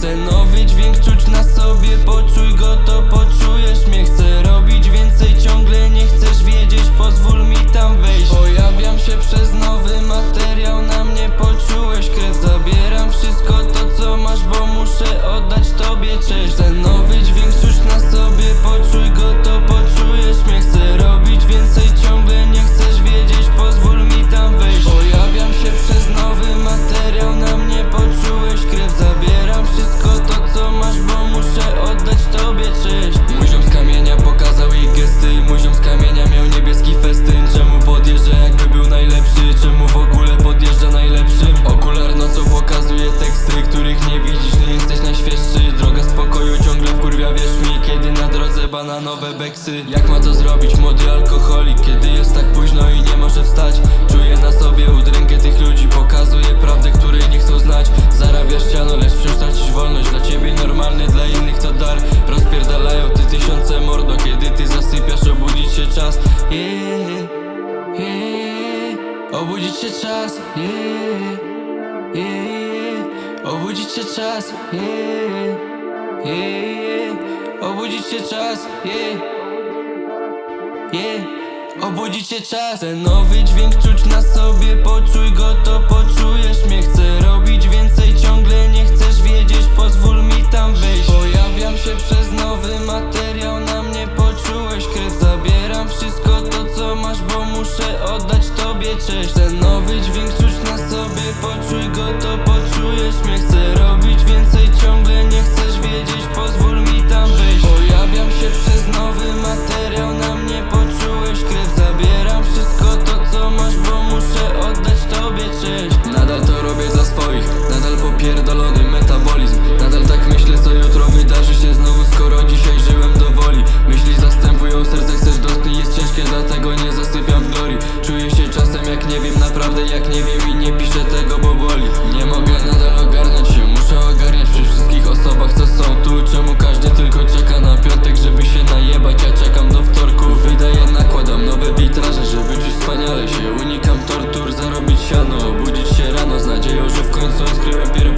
Chcę nowy dźwięk czuć na sobie, poczuj go, to poczujesz mnie. Chcę robić więcej tobie cześć Mój ziom z kamienia pokazał jej gesty Mój ziom z kamienia miał niebieski festyn Czemu podjeżdża jakby był najlepszy? Czemu w ogóle podjeżdża najlepszym? Okular nocą pokazuje teksty, których nie widzisz, nie jesteś najświeższy Droga spokoju ciągle wkurwia, wierz mi Kiedy na drodze bananowe beksy Jak ma to zrobić młody alkoholik? Kiedy jest tak późno i nie może wstać Czuję na sobie udrękę tych ludzi Pokazuje Obudzić się czas yeah, yeah. Obudzić się czas yeah, yeah. Obudzić się czas yeah. Yeah. Obudzić się czas Ten nowy dźwięk czuć na sobie Poczuj go, to poczujesz mnie Chcę robić więcej, cześć Ten nowy dźwięk czuć na sobie. Poczuj go, to poczujesz mnie. Chcę robić więcej ciągle Nie chcesz wiedzieć, pozwól mi tam wyjść Pojawiam się przez nowy materiał Na mnie poczułeś krew. Zabieram wszystko to, co masz Bo muszę oddać tobie cześć. Nadal to robię za swoich Nadal popierdolony metabolizm. Nadal tak myślę, co jutro wydarzy się znowu Skoro dzisiaj żyłem do woli. Myśli zastępują serce, chcesz dotknąć Jest ciężkie, dlatego nie jak nie wiem i nie piszę tego, bo boli. Nie mogę nadal ogarnąć się, muszę ogarniać przy wszystkich osobach, co są tu. Czemu każdy tylko czeka na piątek, żeby się najebać? Ja czekam do wtorku, wydaję, nakładam nowe witraże, żeby czuć wspaniale się Unikam tortur, zarobić siano, obudzić się rano Z nadzieją, że w końcu odkryłem pierwotny